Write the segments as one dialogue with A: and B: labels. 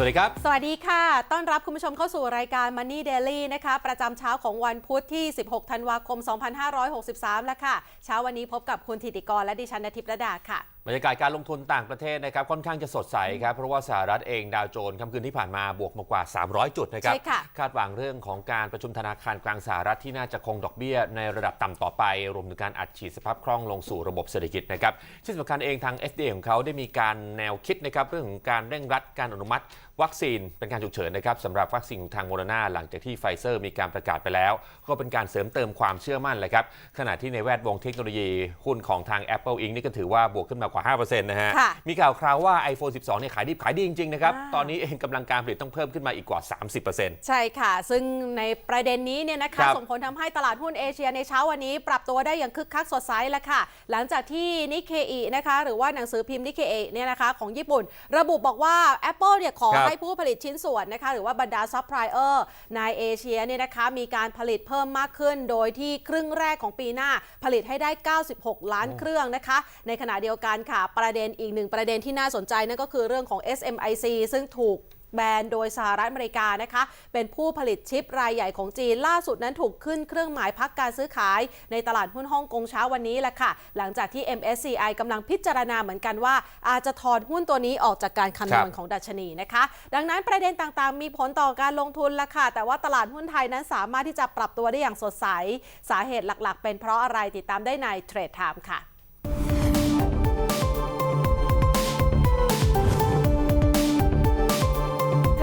A: วัสดีครับ
B: สวัสดีค่ะ ต้อนรับคุณผู้ชมเข้าสู่รายการ Money Daily นะคะ ประจำเช้าของวันพุธที่ 16 ธันวาคม 2563 แล้วค่ะ เช้าวันนี้พบกับคุณธิติกรและดิฉันนทิพย์ระดาค่ะ
A: บรรยากาศการลงทุนต่างประเทศนะครับ ค่อนข้างจะสดใสครับ เพราะว่าสหรัฐเองดาวโจนส์ค่ำคืนที่ผ่านมาบวกมากว่า 300 จุดนะครับ
B: ใช่ค่ะ
A: คาดหวังเรื่องของการประชุมธนาคารกลางสหรัฐที่น่าจะคงดอกเบี้ย ในระดับต่ำต่อไป รวมถึงการอัดฉีดสภาพคล่องลงสู่ระบบเศรษฐกิจนะครับที่สำคัญเองทาง FDA ของเขาได้มีการแนวคิดนะครับเรื่องของการเร่งรัดการอนุมัติ วัคซีนเป็นการฉุกเฉินนะครับสำหรับวัคซีนของทางโมเดอร์นาหลังจากที่ไฟเซอร์มีการประกาศไปแล้ว ก็เป็นการเสริมเติมความเชื่อมั่นเลยครับขณะที่ในแวดวงเทคโนโลยีหุ้นของทาง Apple Inc. นี่ก็ถือว่าบวกขึ้นมากว่า 5%นะฮะ
B: ค่ะ
A: มีข่าวคราวว่า iPhone 12 เนี่ยขายดีขายดีจริง ๆ นะครับ
B: อ่า
A: ตอนนี้เองกำลังการผลิตต้องเพิ่มขึ้นมาอีกกว่า 30%
B: ใช่ค่ะ ซึ่งในประเด็นนี้เนี่ยนะ
A: ครั
B: คะ
A: บ
B: ส่งผลทำให้ตลาดหุ้นเอเชียในเช้าวันนี้ ปรับตัวได้อย่างคึกคักสดใสแล้วค่ะ หลังจากที่นิเคอีนะคะหรือว่าหนังสือพิมพ์นิเคอีเนี่ยนะคะของญี่ปุ่น ระบุบอกว่า Apple เนี่ยขอ
A: ครับ
B: ให้ผู้ผลิตชิ้นส่วนนะคะหรือว่าบรรดาซัพพลายเออร์ในเอเชียเนี่ยนะคะมีการผลิตเพิ่มมากขึ้น โดยที่ครึ่งแรกของปีหน้าผลิตให้ได้ 96 ล้านเครื่องนะคะ ในขณะเดียวกันค่ะประเด็นอีกหนึ่งประเด็นที่น่าสนใจนั่นก็คือเรื่องของ SMIC ซึ่งถูก แบรนด์โดยสหรัฐอเมริกานะคะ เป็นผู้ผลิตชิปรายใหญ่ของจีนล่าสุดนั้นถูกขึ้นเครื่องหมายพักการซื้อขาย ในตลาดหุ้นฮ่องกงเช้าวันนี้แหละค่ะ หลังจากที่ MSCI กำลังพิจารณาเหมือนกันว่า อาจจะถอนหุ้นตัวนี้ออกจากการคำนวณของดัชนีนะคะ ดังนั้นประเด็นต่างๆ มีผลต่อการลงทุนละค่ะ แต่ว่าตลาดหุ้นไทยนั้นสามารถที่จะปรับตัวได้อย่างสดใส สาเหตุหลักๆ เป็นเพราะอะไรติดตามได้ในเทรดไทม์ค่ะ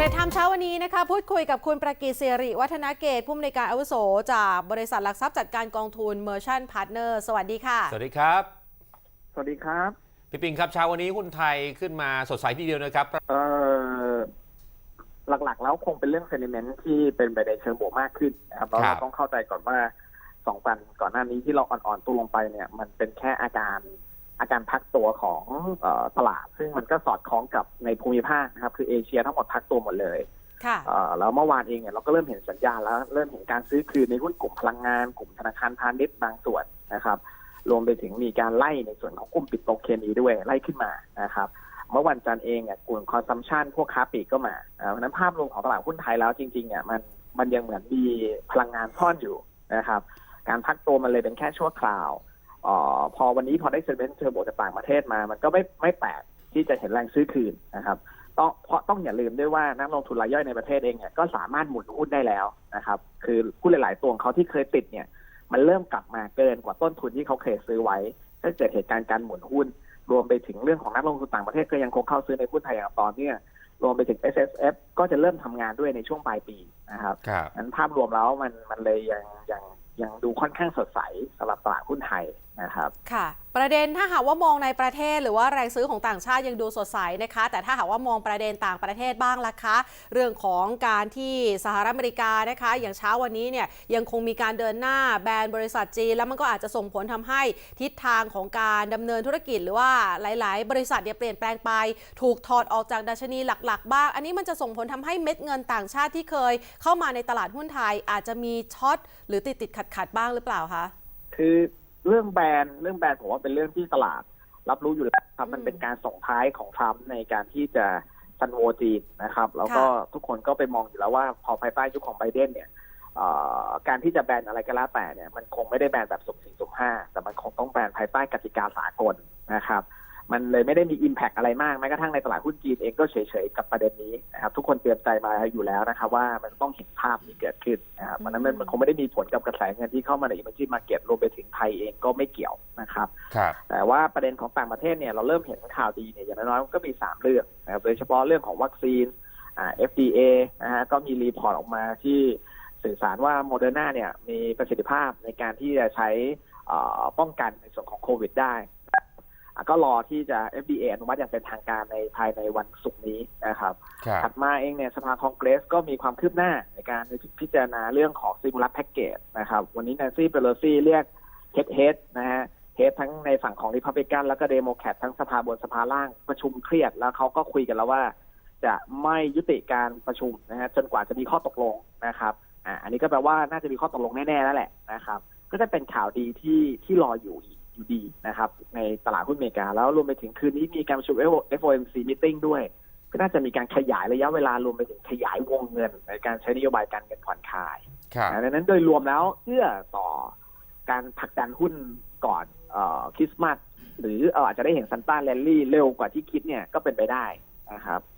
B: เทรดไทม์เช้าวันนี้นะคะพูดคุยกับคุณประกิตศิริวัฒนาเกตผู้อำนวยการอาวุโส จากบริษัทหลักทรัพย์จัดการกองทุน Merchant Partner สวัสดีค่ะ
A: สวัสดีครับ
C: สวัสดีครับ
A: พี่ปิงครับเช้าวันนี้หุ้นไทยขึ้นมาสดใสทีเดียวนะครับ
C: เอ่อหลักๆ แล้วคงเป็นเรื่องเซนิเมนต์ที่เป็นไปในเชิงบวกมากขึ้นนะครับเรา
A: ครับ
C: ต้องเข้าใจก่อนว่าสองวันก่อนหน้านี้ที่เราอ่อนๆตัวลงไปเนี่ย มันเป็นแค่อาการ อาการพักตัวของเออตลาด ซึ่งมันก็สอดคล้องกับในภูมิภาคนะครับ คือเอเชียทั้งหมดพักตัวหมดเลย
B: ค่ะ
C: เอ่อแล้วเมื่อวานเองเนี่ยเราก็เริ่มเห็นสัญญาณแล้ว เริ่มเห็นการซื้อคืนในหุ้นกลุ่มพลังงาน กลุ่มธนาคารพาณิชย์บางส่วนนะครับ รวมไปถึงมีการไล่ในส่วนของกลุ่มปิโตรเคมีด้วยไล่ขึ้นมานะครับเมื่อวันจันทร์เองเนี่ยกลุ่มคอนซัมชันพวกค้าปลีกก็มาเอ่อเพราะฉะนั้นภาพรวมของตลาดหุ้นไทยแล้วจริงๆเนี่ยมันมันยังเหมือนมีพลังงานซ่อนอยู่นะครับ การพักตัวมันเลยเป็นแค่ชั่วคราวเออพอวันนี้พอได้เซอร์เวนเทอร์โบจากต่างประเทศมา มันก็ไม่ไม่แปลกที่จะเห็นแรงซื้อคืนนะครับต้องเพราะต้องอย่าลืมด้วยว่านักลงทุนรายย่อยในประเทศเองเนี่ยก็สามารถหมุนหุ้นได้แล้วนะครับคือหุ้นหลาย ๆ ตัวของเขาที่เคยติดเนี่ยมันเริ่มกลับมาเกินกว่าต้นทุนที่เขาเคยซื้อไว้ถ้าเกิดเหตุการณ์การหมุนหุ้น รวมไปถึงเรื่องของนักลงทุนต่างประเทศก็ยังคงเข้าซื้อในหุ้นไทยอย่างต่อเนื่องรวมไปถึง S S F ก็จะเริ่มทำงานด้วยในช่วงปลายปีนะครับ
A: ครับ
C: นั้นภาพรวมแล้วมันมันเลยยังยังยังดูค่อนข้างสดใสสำหรับตลาดหุ้นไทย นะครับ
B: ค่ะ ประเด็นถ้าหากว่ามองในประเทศหรือว่าแรงซื้อของต่างชาติยังดูสดใสนะคะ แต่ถ้าหากว่ามองประเด็นต่างประเทศบ้างล่ะคะ เรื่องของการที่สหรัฐอเมริกานะคะ อย่างเช้าวันนี้เนี่ยยังคงมีการเดินหน้าแบนบริษัทจีน แล้วมันก็อาจจะส่งผลทำให้ทิศทางของการดำเนินธุรกิจ หรือว่าหลาย ๆ บริษัทเนี่ยเปลี่ยนแปลงไป ถูกถอดออกจากดัชนีหลัก ๆ บ้าง อันนี้มันจะส่งผลทำให้เม็ดเงินต่างชาติที่เคย เข้ามาในตลาดหุ้นไทยอาจจะมีช็อตหรือติดติดขัดขัดๆบ้างหรือเปล่าคะ
C: คือ เรื่องแบนเรื่องแบนผมว่าเป็นเรื่องที่ตลาด รับรู้อยู่แล้วครับมันเป็นการส่งท้ายของทรัมป์ในการที่จะซันโวจีนนะครับ แล้วก็ทุกคนก็ไปมองอยู่แล้วว่าพอภายใต้ยุคของไบเดนเนี่ยเอ่อการที่จะแบนอะไรก็แล้วแต่เนี่ยมันคงไม่ได้แบนแบบสุ่มสี่สุ่มห้าแต่มันคงต้องแบนภายใต้กติกาสากลนะครับ มันเลยไม่ได้มี Impact อะไรมากแม้กระทั่งในตลาดหุ้นจีนเองก็เฉยๆกับประเด็นนี้นะครับทุกคนเตรียมใจมาอยู่แล้วนะครับว่ามันต้องเห็นภาพนี้เกิดขึ้นนะครับเพราะฉะนั้นมันมันคงไม่ได้มีผลกับกระแสเงินที่เข้ามาใน emerging market รวมไปถึงไทยเองก็ไม่เกี่ยวนะครับ
A: ครับ
C: แต่ว่าประเด็นของต่างประเทศเนี่ยเราเริ่มเห็นข่าวดีเนี่ยอย่างน้อยๆมันก็มี 3 เรื่องนะครับโดยเฉพาะเรื่องของวัคซีนอ่า FDA นะฮะก็มีรีพอร์ตออกมาที่สื่อสารว่าโมเดอร์นาเนี่ยมีประสิทธิภาพในการที่จะใช้เอ่อป้องกันในส่วนของโควิดได้อะ ก็รอที่จะ FDA อนุมัติอย่างเป็นทางการในภายในวันศุกร์นี้นะครับ
A: ครับ
C: ถัดมาเองเนี่ยสภาคองเกรสก็มีความคืบหน้าในการพิจารณาเรื่องของซิมูลัสแพ็กเกจนะครับ วันนี้แนนซี่เปโลซี่เรียกเฮดเฮดนะฮะเฮดทั้งในฝั่งของริพับลิกันแล้วก็เดโมแครตทั้งสภาบนสภาล่างประชุมเครียด แล้วเขาก็คุยกันแล้วว่า จะไม่ยุติการประชุมนะฮะจนกว่าจะมีข้อตกลงนะครับอ่าอันนี้ก็แปลว่าน่าจะมีข้อตกลงแน่ๆแล้วแหละนะครับ ก็จะเป็นข่าวดีที่ที่รออยู่อีก อยู่ดีนะครับในตลาดหุ้นอเมริกา แล้วรวมไปถึงคืนนี้มีการประชุม FOMC meeting ด้วย ก็น่าจะมีการขยายระยะเวลารวมไปถึงขยายวงเงิน ในการใช้นโยบายการเงินผ่อนคลาย
A: ครับ
C: นะดังนั้นโดยรวมแล้วเอื้อต่อการผลักดันหุ้นก่อนเอ่อคริสต์มาสหรือเอ่ออาจจะได้เห็นซันต้าแรลลี่เร็วกว่าที่คิดเนี่ยก็เป็นไปได้นะครับ
A: อืมฮึ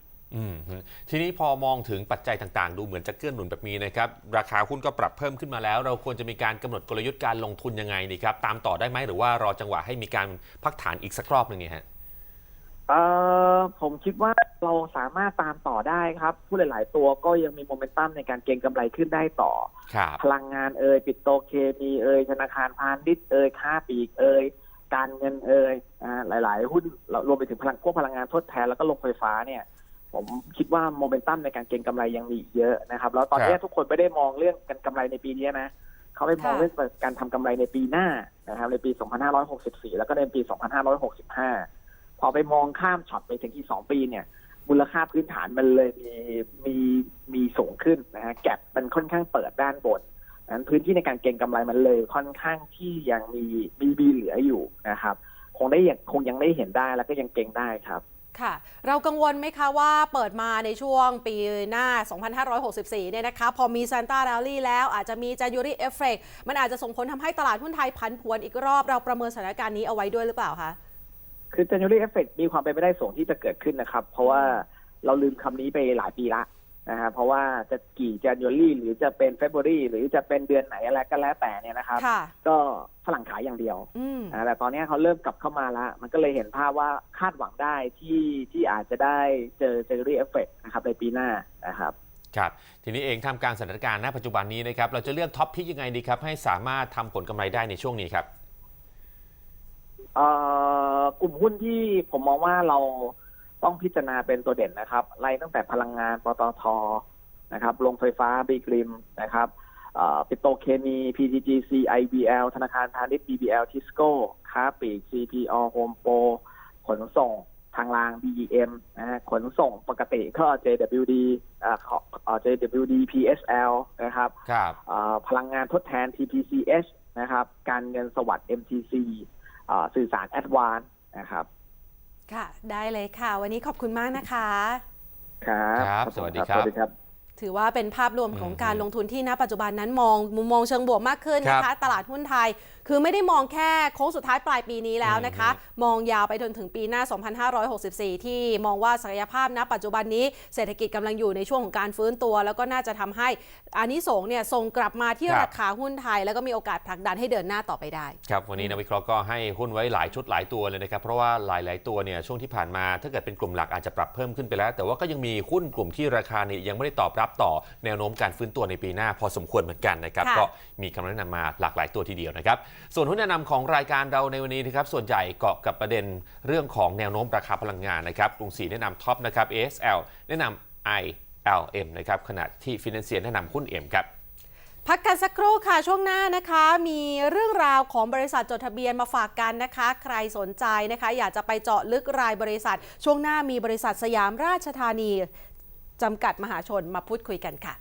A: ทีนี้พอมองถึงปัจจัยต่างๆ ดูเหมือนจะเกื้อหนุนแบบนี้นะครับ ราคาหุ้นก็ปรับเพิ่มขึ้นมาแล้ว เราควรจะมีการกำหนดกลยุทธ์การลงทุนยังไงดีครับ ตามต่อได้ไหมหรือว่ารอจังหวะให้มีการพักฐานอีกสักรอบหนึ่งเนี่ยฮะ
C: เอ่อผมคิดว่าเราสามารถตามต่อได้ครับผู้หลาย ๆ ตัวก็ยังมีโมเมนตัมในการเก็งกำไรขึ้นได้ต่อ
A: ครับ
C: พลังงานเอ่ยปิโตรเคมีเอ่ยธนาคารพาณิชย์เอ่ยค้าปลีกเอ่ยการเงินเอ่ยอ่าหลาย ๆ หุ้นรวมไปถึงพลังพวกพลังงานทดแทนแล้วก็โรงไฟฟ้าเนี่ย ผมคิดว่าโมเมนตัมในการเก็งกำไรยังมีอีกเยอะนะครับ แล้วตอนนี้
A: ครับ
C: ทุกคนไม่ได้มองเรื่องการกำไรในปีนี้นะเขาไปมอง
B: ค่ะ
C: เรื่องการทำกำไรในปีหน้านะครับ ในปี 2564 แล้วก็ในปี 2565 พอไปมองข้ามช็อตไปถึงอีกสองปีเนี่ยมูลค่าพื้นฐานมันเลยมีมีมีสูงขึ้นนะฮะแก็บมันค่อนข้างเปิดด้านบนนั้นพื้นที่ในการเก็งกำไรมันเลยค่อนข้างที่ยังมีมีบีเหลืออยู่นะครับ คงได้ยังคงยังได้เห็นได้แล้วก็ยังเก็งได้ครับ
B: ค่ะ เรากังวลไหมคะว่าเปิดมาในช่วงปีหน้า 2564 เนี่ยนะคะ พอมีซานตาแรลลี่แล้วอาจจะมีจายูริเอฟเฟกมันอาจจะส่งผลทำให้ตลาดหุ้นไทยผันผวนอีกรอบเราประเมินสถานการณ์นี้เอาไว้ด้วยหรือเปล่าคะ
C: คือ January Effect มีความเป็นไปได้สูงที่จะเกิดขึ้นนะครับ เพราะว่าเราลืมคำนี้ไปหลายปีละ นะฮะเพราะว่าจะกี่ January หรือจะเป็น February หรือจะเป็นเดือนไหนอะไรก็แล้วแต่เนี่ยนะครับ
B: ค่ะ
C: ก็ฝรั่งขายอย่างเดียว
B: อืม
C: อ่าแต่ตอนนี้เขาเริ่มกลับเข้ามาแล้วมันก็เลยเห็นภาพว่าคาดหวังได้ที่ที่อาจจะได้เจอ January Effect นะครับในปีหน้านะครับ
A: ครับทีนี้เองท่ามกลางสถานการณ์ณปัจจุบันนี้นะครับ เราจะเลือกท็อปพิกยังไงดีครับ ให้สามารถทำผลกำไรได้ในช่วงนี้ครับ
C: เอ่อกลุ่มหุ้นที่ผมมองว่าเรา ต้องพิจารณาเป็นตัวเด่นนะครับ ไล่ตั้งแต่พลังงานปตทนะครับโรงไฟฟ้าบีกริมนะครับเอ่อปิโตรเคมี PTGC IBL ธนาคารพาณิชย์ BBL Tisco ค้าปลีก CPO Home Pro ขนส่งทางราง BEM นะฮะขนส่งปกติก็ JWD เอ่อขอเอ่อ JWD PSL นะครับ
A: ครับ
C: เอ่อพลังงานทดแทน TPCH นะครับ การเงินสวัสด์ MTC เอ่อสื่อสาร a d v a n c e นะครับ
B: ค่ะ ได้เลยค่ะ วันนี้ขอบคุณมากนะคะ
C: ครับ
A: ครับสวัสดีครับ
C: สวัสดีครับ
B: ถือว่าเป็นภาพรวมของ
A: อืม
B: การลงทุนที่ณปัจจุบันนั้นมองมุมมองเชิงบวกมากขึ้นนะ
A: ครั
B: คะ
A: บ
B: ตลาดหุ้นไทย คือไม่ได้มองแค่โค้งสุดท้ายปลายปีนี้แล้วนะคะ มองยาวไปจนถึงปีหน้า 2564 ที่มองว่าศักยภาพณปัจจุบันนี้เศรษฐกิจกำลังอยู่ในช่วงของการฟื้นตัว แล้วก็น่าจะทำให้อานิสงส์เนี่ยส่งกลับมาที่
A: ครับ
B: ราคาหุ้นไทย แล้วก็มีโอกาสผลักดันให้เดินหน้าต่อไปได้
A: ครับ วันนี้นักวิเคราะห์ก็ให้หุ้นไว้หลายชุดหลายตัวเลยนะครับ เพราะว่าหลาย ๆ ตัวเนี่ยช่วงที่ผ่านมาถ้าเกิดเป็นกลุ่มหลักอาจจะปรับเพิ่มขึ้นไปแล้ว แต่ว่าก็ยังมีหุ้นกลุ่มที่ราคาเนี่ยยังไม่ได้ตอบรับต่อแนวโน้มการฟื้นตัวในปีหน้า พอสมควรเหมือนกันนะครับ
B: ค่ะ
A: ก็มีคำแนะนำมาหลากหลายตัวทีเดียวนะครับส่วนหุ้นแนะนำของรายการเราในวันนี้นะครับส่วนใหญ่เกาะกับประเด็นเรื่องของแนวโน้มราคาพลังงานนะครับกรุงศรีแนะนำท็อปนะครับ ASL แนะนำ ILM นะครับขณะที่ฟินแลนเซียแนะนำหุ้นเอ็มครับ
B: พักกันสักครู่ค่ะช่วงหน้านะคะ มีเรื่องราวของบริษัทจดทะเบียนมาฝากกันนะคะ ใครสนใจนะคะ อยากจะไปเจาะลึกรายบริษัท ช่วงหน้ามีบริษัทสยามราชธานีจำกัดมหาชนมาพูดคุยกันค่ะ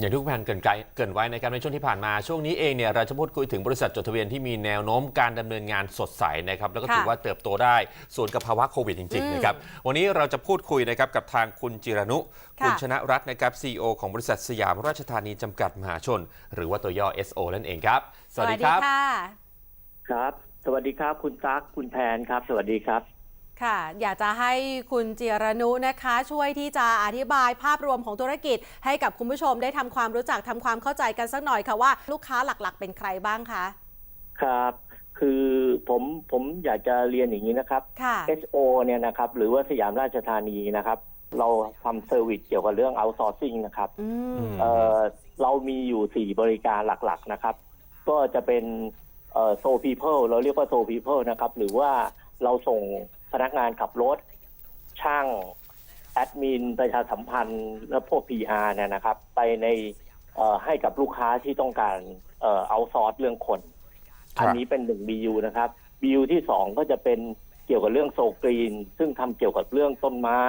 A: อย่างที่คุณแพนเกรินไกลเกรินไว้นะครับในช่วงที่ผ่านมาช่วงนี้เองเนี่ยเราจะพูดคุยถึงบริษัทจดทะเบียนที่มีแนวโน้มการดำเนินงานสดใสนะครับแล้วก็
B: ค่ะ
A: ถือว่าเติบโตได้ส่วนกับภาวะโควิดจริง
B: อืม
A: ๆนะครับวันนี้เราจะพูดคุยนะครับกับทางคุณจิรนุ
B: ค่ะ
A: คุณชนะรัตน์นะครับ CEO ของบริษัทสยามราชธานีจำกัดมหาชน หรือว่าตัวย่อ SO นั่นเองครับ สวัสดีครับ
B: ค่ะ
D: ครับ สวัสดีครับคุณตั๊กคุณแพนครับ สวัสดีครับ
B: ค่ะ อยากจะให้คุณจิรนุนะคะ ช่วยที่จะอธิบายภาพรวมของธุรกิจ ให้กับคุณผู้ชมได้ทำความรู้จักทำความเข้าใจกันสักหน่อยค่ะว่าลูกค้าหลักๆ เป็นใครบ้างคะ
D: ครับคือผมผมอยากจะเรียนอย่างนี้นะครับ
B: ค่ะ
D: SO เนี่ยนะครับ หรือว่าสยามราชธานีนะครับ เราทำเซอร์วิสเกี่ยวกับเรื่อง outsourcing นะครับ
B: อืม
A: อืม
D: เอ่อเรามีอยู่สี่บริการหลักๆนะครับ ก็จะเป็นเอ่อ so people เราเรียกว่า so people นะครับ หรือว่าเราส่ง พนักงานขับรถ ช่างแอดมินประชาสัมพันธ์และพวก PR เนี่ยนะครับ ไปในเอ่อให้กับลูกค้าที่ต้องการเอ่อเอาซอร์สเรื่องคน
A: ครับ
D: อันนี้เป็นหนึ่ง BU นะครับ BU ที่สองก็จะเป็นเกี่ยวกับเรื่องโซกรีน ซึ่งทำเกี่ยวกับเรื่องต้นไม้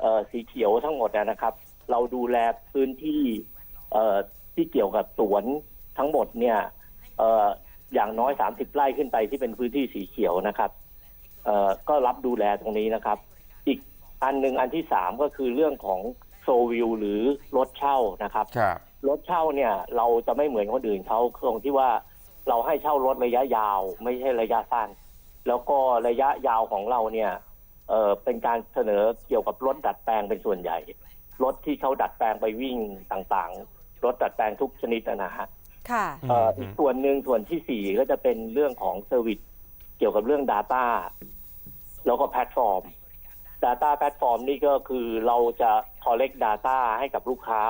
D: เอ่อสีเขียวทั้งหมดนะครับ เราดูแลพื้นที่เอ่อที่เกี่ยวกับสวนทั้งหมดเนี่ยเอ่ออย่างน้อย 30 ไร่ขึ้นไปที่เป็นพื้นที่สีเขียวนะครับ เอ่อก็รับดูแลตรงนี้นะครับ อีกอันหนึ่งอันที่สามก็คือเรื่องของโซวิวหรือรถเช่านะครับ
A: ครับ
D: รถเช่าเนี่ยเราจะไม่เหมือนคนอื่นเขาตรงที่ว่าเราให้เช่ารถระยะยาว ไม่ใช่ระยะสั้น แล้วก็ระยะยาวของเราเนี่ยเออเป็นการเสนอเกี่ยวกับรถดัดแปลงเป็นส่วนใหญ่ รถที่เขาดัดแปลงไปวิ่งต่างๆ รถดัดแปลงทุกชนิดนะฮะ
B: ค่ะ
D: เอ่อ
A: อืม
D: อีกส่วนหนึ่งส่วนที่สี่ก็จะเป็นเรื่องของเซอร์วิสเกี่ยวกับเรื่อง Data แล้วก็แพลตฟอร์ม Data แพลตฟอร์มนี่ก็คือเราจะ collect Data ให้กับลูกค้า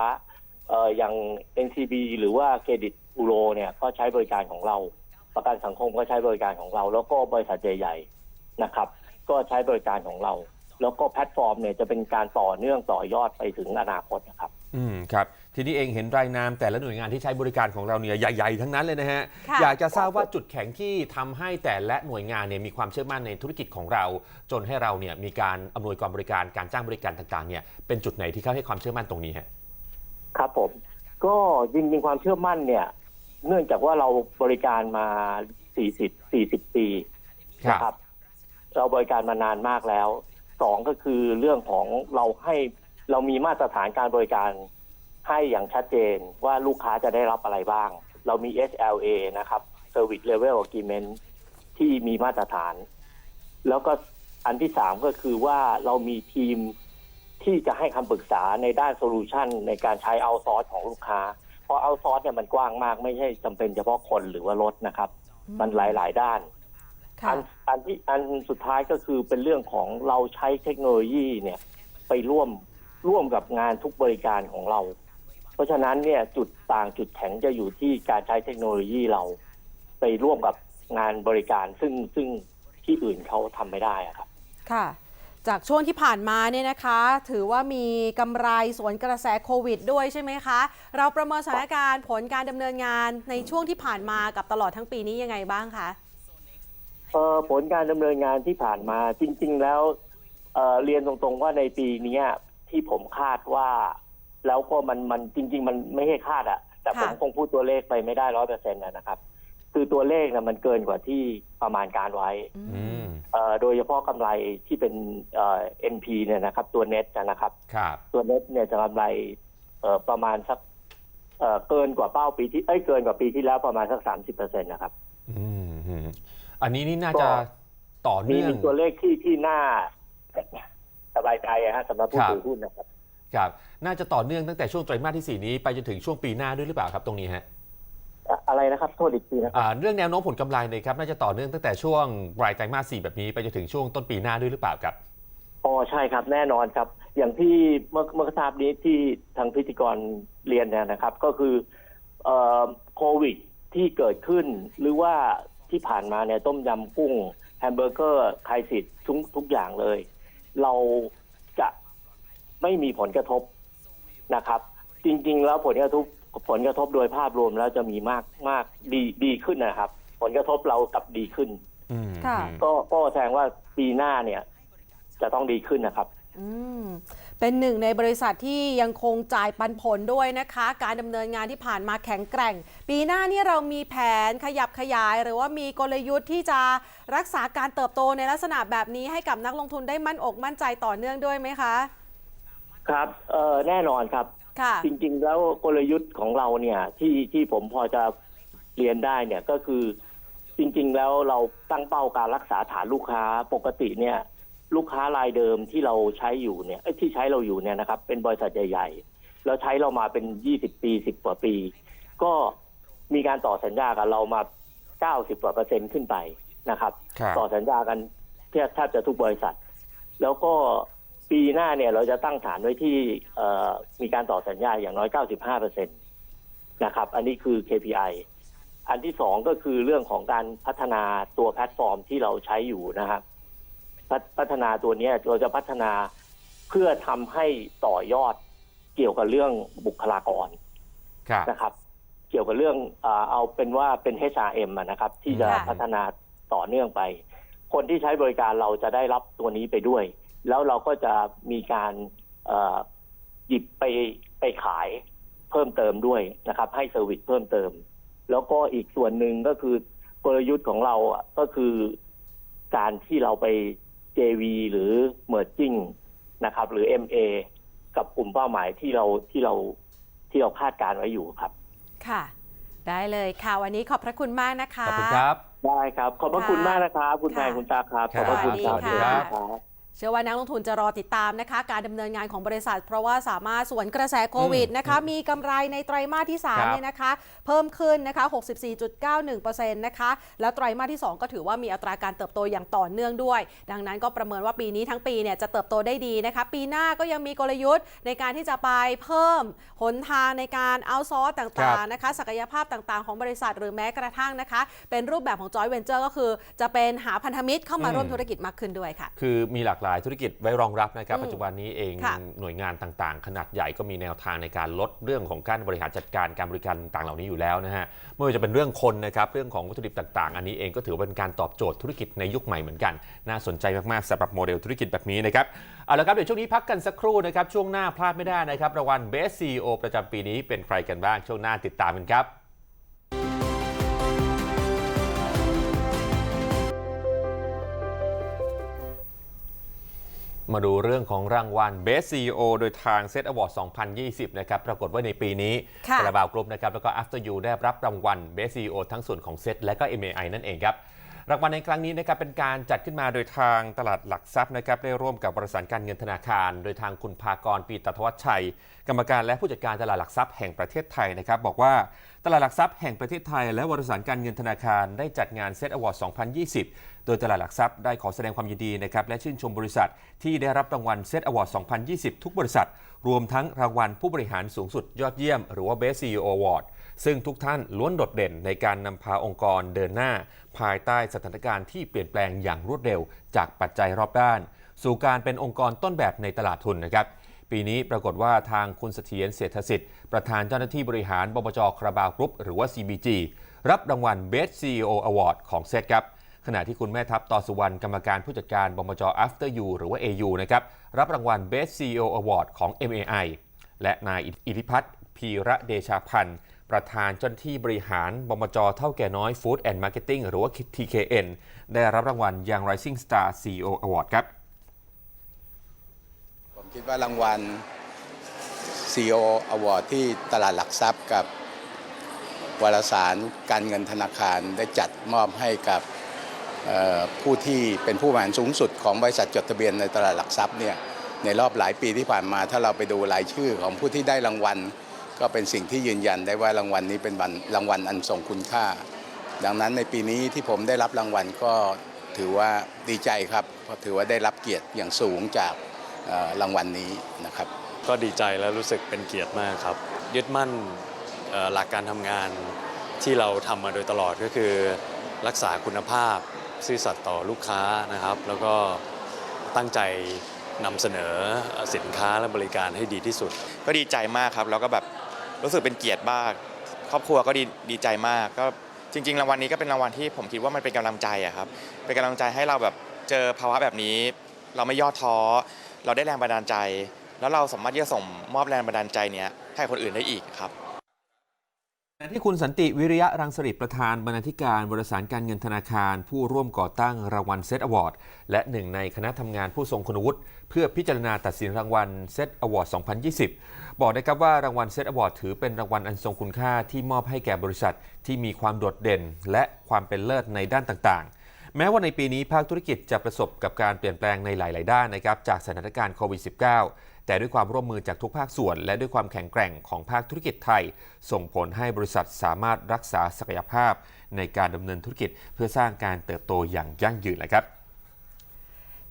D: เอ่ออย่าง NCB หรือว่าเครดิตบูโรเนี่ยก็ใช้บริการของเรา ประกันสังคมก็ใช้บริการของเรา แล้วก็บริษัทใหญ่ๆนะครับ ก็ใช้บริการของเรา แล้วก็แพลตฟอร์มเนี่ยจะเป็นการต่อเนื่องต่อยอดไปถึงอนาคตนะครับ
A: อืมครับทีนี้เองเห็นรายนามแต่ละหน่วยงานที่ใช้บริการของเราเนี่ยใหญ่ๆทั้งนั้นเลยนะฮะ
B: ค่ะ
A: อยากจะทราบว่าจุดแข็งที่ทำให้แต่ละหน่วยงานเนี่ยมีความเชื่อมั่นในธุรกิจของเรา จนให้เราเนี่ยมีการอำนวยความบริการการจ้างบริการต่างๆเนี่ยเป็นจุดไหนที่เขาให้ความเชื่อมั่นตรงนี้ฮะ
D: ครับผม ก็จริงๆความเชื่อมั่นเนี่ย เนื่องจากว่าเราบริการมา 40 40 ปี
A: ครับ
D: นะครับ เราบริการมานานมากแล้วสองก็คือเรื่องของเราให้ เรามีมาตรฐานการบริการให้อย่างชัดเจนว่าลูกค้าจะได้รับอะไรบ้าง เรามี SLA นะครับ Service Level Agreement ที่มีมาตรฐาน แล้วก็อันที่สามก็คือว่าเรามีทีมที่จะให้คำปรึกษาในด้านโซลูชันในการใช้เอาซอร์สของลูกค้า เพราะเอาซอร์สเนี่ยมันกว้างมากไม่ใช่จำเป็นเฉพาะคนหรือว่ารถนะครับ มันหลาย ๆ ด้าน
B: ค่ะ
D: อันอันที่อันสุดท้ายก็คือเป็นเรื่องของเราใช้เทคโนโลยีเนี่ยไปร่วม ร่วมกับงานทุกบริการของเรา เพราะฉะนั้นเนี่ยจุดต่างจุดแข็งจะอยู่ที่การใช้เทคโนโลยีเรา ไปร่วมกับงานบริการซึ่งซึ่งที่อื่นเขาทำไม่ได้อะครับ
B: ค่ะ จากช่วงที่ผ่านมาเนี่ยนะคะ ถือว่ามีกำไรสวนกระแสโควิดด้วยใช่ไหมคะ เราประเมินสถานการณ์ผลการดำเนินงานในช่วงที่ผ่านมากับตลอดทั้งปีนี้ยังไงบ้างคะ
D: เอ่อผลการดำเนินงานที่ผ่านมาจริง ๆ แล้วเอ่อเรียนตรงๆว่าในปีเนี้ย ที่ผมคาดว่า แล้วก็มันมันจริง ๆ มันไม่ให้คาดอะแต่ผม
B: ค่ะ
D: คงพูดตัวเลขไปไม่ได้ร้อยเปอร์เซ็นต์นะครับ คือตัวเลขนะมันเกินกว่าที่ประมาณการไว้
B: อื
A: อื
B: ม
A: ม
D: เอ่อโดยเฉพาะกำไรที่เป็นเอ่อ NP เนี่ยนะครับ ตัวเน็ตนะครับ
A: ครับ
D: ตัวเน็ตเนี่ยจะกำไรเอ่อประมาณสักเอ่อเกินกว่าเป้าปีที่เอ้ยเกินกว่าปีที่แล้วประมาณสักสามสิบเปอร์เซ็นต์นะครับ
A: อืมอืมอันนี้นี่น่า
D: ก็
A: จะต่อ
D: มี
A: เนื่อง
D: มีตัวเลขที่ที่น่าส บายใจอะฮะสำหรับผู้
A: ครับ
D: ถือหุ้นนะครับ
A: ครับ น่าจะต่อเนื่องตั้งแต่ช่วงไตรมาสที่ 4 นี้ไปจนถึงช่วงปีหน้าด้วยหรือเปล่าครับตรงนี้ฮะ
D: อะอะไรนะครับโทษอีกทีนะครับ
A: อ่าเรื่องแนวโน้มผลกำไรเนี่ยครับน่าจะต่อเนื่องตั้งแต่ช่วงปลายไตรมาส4แบบนี้ไปจนถึงช่วงต้นปีหน้าด้วยหรือเปล่าครับ
D: อ๋อใช่ครับแน่นอนครับ อย่างที่เมื่อเมื่อทราบนี้ที่ทางพิธีกรเรียนเนี่ยนะครับ ก็คือเอ่อโควิดที่เกิดขึ้น หรือว่าที่ผ่านมาเนี่ยต้มยำกุ้งแฮมเบอร์เกอร์ไคสิตทุกทุกอย่างเลย เราจะไม่มีผลกระทบนะครับ จริง ๆ แล้วผลกระทบผลกระทบโดยภาพรวมแล้วจะมีมากมากดีดีขึ้นนะครับ ผลกระทบเรากลับดีขึ้น
A: อืม
B: ค่ะ
A: อืม
D: ก็ก็แสดงว่าปีหน้าเนี่ย จะต้องดีขึ้นนะครับ
B: อืม เป็นหนึ่งในบริษัทที่ยังคงจ่ายปันผลด้วยนะคะ การดำเนินงานที่ผ่านมาแข็งแกร่ง ปีหน้านี่เรามีแผนขยับขยาย หรือว่ามีกลยุทธ์ที่จะรักษาการเติบโตในลักษณะแบบนี้ให้กับนักลงทุนได้มั่นอกมั่นใจต่อเนื่องด้วยไหมคะ
D: ครับเอ่อแน่นอนครับ
B: ค่ะ
D: จริงๆ แล้วกลยุทธ์ของเราเนี่ยที่ที่ผมพอจะเรียนได้เนี่ยก็คือจริง ๆ แล้วเราตั้งเป้าการรักษาฐานลูกค้าปกติเนี่ย ลูกค้ารายเดิมที่เราใช้อยู่เนี่ยเอ้ยที่ใช้เราอยู่เนี่ยนะครับ เป็นบริษัทใหญ่ๆแล้วใช้เรามาเป็นยี่สิบปีสิบกว่าปี ก็มีการต่อสัญญากับเรามาเก้าสิบกว่าเปอร์เซ็นต์ขึ้นไปนะครับ
A: ครับ
D: ต่อสัญญากันแทบแทบจะทุกบริษัท แล้วก็ปีหน้าเนี่ยเราจะตั้งฐานไว้ที่เอ่อมีการต่อสัญญาอย่างน้อย 95เปอร์เซ็นตนะครับ อันนี้คือ KPI อันที่สองก็คือเรื่องของการพัฒนาตัวแพลตฟอร์มที่เราใช้อยู่นะครับ พัฒพัฒนาตัวเนี้ยเราจะพัฒนาเพื่อทำให้ต่อยอดเกี่ยวกับเรื่องบุคลากร
A: ครับ
D: นะครับ เกี่ยวกับเรื่องอาเอาเป็นว่าเป็น HRM อะนะครับ ที่จะ
B: ค่ะ
D: พัฒนาต่อเนื่องไป คนที่ใช้บริการเราจะได้รับตัวนี้ไปด้วย แล้วเราก็จะมีการเอ่อหยิบไปไปขายเพิ่มเติมด้วยนะครับ ให้เซอร์วิสเพิ่มเติม แล้วก็อีกส่วนหนึ่งก็คือกลยุทธ์ของเราอะก็คือการที่เราไป JV หรือ Merging นะครับ หรือ MA กับกลุ่มเป้าหมายที่เราที่เราที่เราคาดการไว้อยู่ครับ
B: ค่ะ ได้เลยค่ะ วันนี้ขอบพระคุณมากนะคะ
A: ขอบคุณครับ
D: ได้ครับ ขอบพระคุณ
B: ค่ะ
D: มากนะครับ คุณแพง
B: ค่ะ
D: คุณตาครับ
A: ครั
D: ข
A: บ
D: อบพระคุณครับ
B: สวัสดีค่ะ
D: ครับ
B: เชื่อว่านักลงทุนจะรอติดตามนะคะ การดำเนินงานของบริษัท เพราะว่าสามารถสวนกระแสโควิดนะคะ มีกำไรในไตรมาสที่
A: ครับ
B: 3เนี่ยนะคะ เพิ่มขึ้นนะคะ 64.91%นะคะ แล้วไตรมาสที่ 2 ก็ถือว่ามีอัตราการเติบโตอย่างต่อเนื่องด้วย ดังนั้นก็ประเมินว่าปีนี้ทั้งปีเนี่ยจะเติบโตได้ดีนะคะ ปีหน้าก็ยังมีกลยุทธ์ในการที่จะไปเพิ่มหนทางในการเอาซอร์สต่างๆนะคะ ศักยภาพต่างๆ ของบริษัทหรือแม้กระทั่งนะคะ เป็นรูปแบบของ joint venture ก็คือ จะเป็นหาพันธมิตรเข้ามาร่วมธุรกิจมากขึ้นด้วยค่ะ
A: คือมีหลากหลายธุรกิจไว้รองรับนะครับ
B: อืม
A: ปัจจุบันนี้เอง
B: ค่ะ
A: หน่วยงานต่างๆ ขนาดใหญ่ก็มีแนวทางในการลดเรื่องของการบริหารจัดการการบริการต่างๆเหล่านี้อยู่แล้วนะฮะไม่ว่าจะเป็นเรื่องคนนะครับเรื่องของวัตถุดิบต่างๆ อันนี้เองก็ถือว่าเป็นการตอบโจทย์ธุรกิจในยุคใหม่เหมือนกัน น่าสนใจมากๆสำหรับโมเดลธุรกิจแบบนี้นะครับเอาละครับเดี๋ยวช่วงนี้พักกันสักครู่นะครับช่วงหน้าพลาดไม่ได้นะครับรางวัล Best CEO ประจำปีนี้เป็นใครกันบ้างช่วงหน้าติดตามกันครับ มาดูเรื่องของรางวัล Best CEO โดยทาง Set Award 2020 นะครับ ปรากฏว่าในปีนี้
B: ค่ะ
A: คาราบาวกรุ๊ปนะครับ แล้วก็ After You ได้รับรางวัล Best CEO ทั้งส่วนของ Set และก็ MAI นั่นเองครับ รางวัลในครั้งนี้นะครับเป็นการจัดขึ้นมาโดยทางตลาดหลักทรัพย์นะครับได้ร่วมกับบริษัทการเงินธนาคาร โดยทางคุณภากรปีตทวัชชัย กรรมการและผู้จัดการตลาดหลักทรัพย์แห่งประเทศไทยนะครับบอกว่า ตลาดหลักทรัพย์แห่งประเทศไทย และบริษัทการเงินธนาคารได้จัดงาน Set Award 2020 โดยตลาดหลักทรัพย์ได้ขอแสดงความยินดีนะครับและชื่นชมบริษัท ที่ได้รับรางวัล Set Award 2020 ทุกบริษัท รวมทั้งรางวัลผู้บริหารสูงสุดยอดเยี่ยม หรือว่า Best CEO Award ซึ่งทุกท่านล้วนโดดเด่นในการนำพาองค์กรเดินหน้า ภายใต้สถานการณ์ที่เปลี่ยนแปลงอย่างรวดเร็ว จากปัจจัยรอบด้าน สู่การเป็นองค์กรต้นแบบในตลาดทุนนะครับ ปีนี้ปรากฏว่าทางคุณเสถียรเศรษฐสิทธิ์ประธานเจ้าหน้าที่บริหารบปจคาราบาวกรุ๊ปหรือว่า CBG รับรางวัล Best CEO Award ของเซตครับขณะที่คุณแม่ทัพต่อสุวรรณกรรมการผู้จัดการบมจ After You หรือว่า AU นะครับรับรางวัล Best CEO Award ของ MAI และนายอิทธิพัฒน์พีระเดชาพันธ์ ประธานเจ้าหน้าที่บริหารบมจเท่าแก่น้อย Food and Marketing หรือว่า TKN ได้รับรางวัล Young Rising Star CEO Award ครับ
E: คิดว่ารางวัล CEO Award ที่ตลาดหลักทรัพย์กับวารสารการเงินธนาคารได้จัดมอบให้กับผู้ที่เป็นผู้บริหารสูงสุดของบริษัทจดทะเบียนในตลาดหลักทรัพย์เนี่ยในรอบหลายปีที่ผ่านมาถ้าเราไปดูรายชื่อของผู้ที่ได้รางวัล ก็เป็นสิ่งที่ยืนยันได้ว่ารางวัลนี้เป็นรางวัลอันทรงคุณค่า ดังนั้นในปีนี้ที่ผมได้รับรางวัลก็ถือว่าดีใจครับเพราะถือว่าได้รับเกียรติอย่างสูงจาก รางวัลนี้นะครับ
F: ก็ดีใจและรู้สึกเป็นเกียรติมากครับ ยึดมั่นเอ่อหลักการทำงานที่เราทำมาโดยตลอดก็คือ รักษาคุณภาพซื่อสัตย์ต่อลูกค้านะครับ แล้วก็ตั้งใจนำเสนอสินค้าและบริการให้ดีที่สุด
G: ก็ดีใจมากครับ แล้วก็แบบรู้สึกเป็นเกียรติมาก ครอบครัวก็ดีดีใจมากก็จริงๆรางวัลนี้ก็เป็นรางวัลที่ผมคิดว่ามันเป็นกำลังใจอะครับ เป็นกำลังใจให้เราแบบเจอภาวะแบบนี้ เราไม่ย่อท้อ เราได้แรงบันดาลใจ แล้วเราสามารถที่จะส่งมอบแรงบันดาลใจเนี้ยให้คนอื่นได้อีกครับ
A: ที่คุณสันติวิริยะรังสฤษประธานบรรณาธิการบริษัทการเงินธนาคาร ผู้ร่วมก่อตั้งรางวัลเซตอวอร์ดและหนึ่งในคณะทำงานผู้ทรงคุณวุฒิเพื่อพิจารณาตัดสินรางวัลเซตอวอร์ด 2020 บอกนะครับว่ารางวัลเซตอวอร์ดถือเป็นรางวัลอันทรงคุณค่าที่มอบให้แก่บริษัทที่มีความโดดเด่น และความเป็นเลิศในด้านต่าง แม้ว่าในปีนี้ภาคธุรกิจจะประสบกับการเปลี่ยนแปลงในหลาย ๆ ด้านนะครับจากสถานการณ์โควิด -19 แต่ด้วยความร่วมมือจากทุกภาคส่วน และด้วยความแข็งแกร่งของภาคธุรกิจไทย ส่งผลให้บริษัทสามารถรักษาศักยภาพ ในการดำเนินธุรกิจเพื่อสร้างการเติบโตอย่างยั่งยืนนะครับ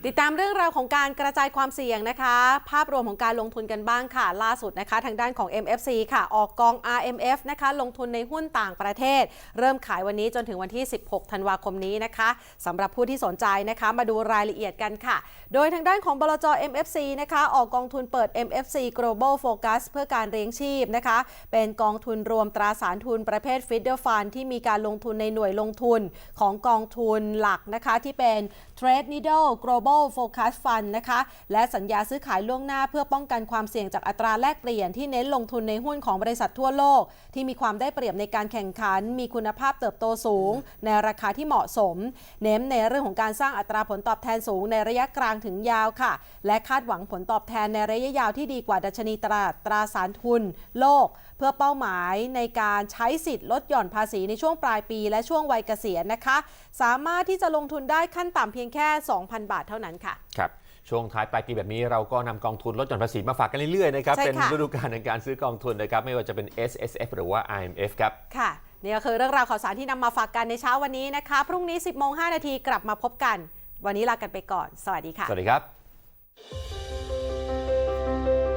B: ติดตามเรื่องราวของการกระจายความเสี่ยงนะคะ ภาพรวมของการลงทุนกันบ้างค่ะ ล่าสุดนะคะ ทางด้านของ MFC ค่ะ ออกกอง RMF นะคะ ลงทุนในหุ้นต่างประเทศ เริ่มขายวันนี้จนถึงวันที่ 16 ธันวาคมนี้นะคะสำหรับผู้ที่สนใจนะคะ มาดูรายละเอียดกันค่ะ โดยทางด้านของบลจ MFC นะคะ ออกกองทุนเปิด MFC Global Focus เพื่อการเลี้ยงชีพนะคะ เป็นกองทุนรวมตราสารทุนประเภท Feeder Fund ที่มีการลงทุนในหน่วยลงทุนของกองทุนหลักนะคะที่เป็น Trade Needle Global Global Focus Fund นะคะ และสัญญาซื้อขายล่วงหน้าเพื่อป้องกันความเสี่ยงจากอัตราแลกเปลี่ยนที่เน้นลงทุนในหุ้นของบริษัททั่วโลก ที่มีความได้เปรียบในการแข่งขัน มีคุณภาพเติบโตสูง ในราคาที่เหมาะสม เน้นในเรื่องของการสร้างอัตราผลตอบแทนสูงในระยะกลางถึงยาวค่ะ และคาดหวังผลตอบแทนในระยะยาวที่ดีกว่าดัชนีตลาดตราสารทุน โลกเพื่อเป้าหมายในการใช้สิทธิ์ลดหย่อนภาษีในช่วงปลายปี และช่วงวัยเกษียณนะคะ สามารถที่จะลงทุนได้ขั้นต่ำเพียงแค่ 2,000 บาทเท่านั้นค่ะ
A: ครับช่วงท้ายปลายปีแบบนี้เราก็นำกองทุนลดหย่อนภาษีมาฝากกันเรื่อยๆนะครับ
B: ใช่
A: เป็น
B: ค่ะ
A: ฤดูกาลในการซื้อกองทุนนะครับ ไม่ว่าจะเป็น S S F หรือว่า I M F ครับ
B: ค่ะ นี่ก็คือเรื่องราวข่าวสารที่นำมาฝากกันในเช้าวันนี้นะคะ พรุ่งนี้ 10โมง5นาทีกลับมาพบกัน วันนี้ลากันไปก่อน สวัสดีค่ะ
A: สวัสดีครับ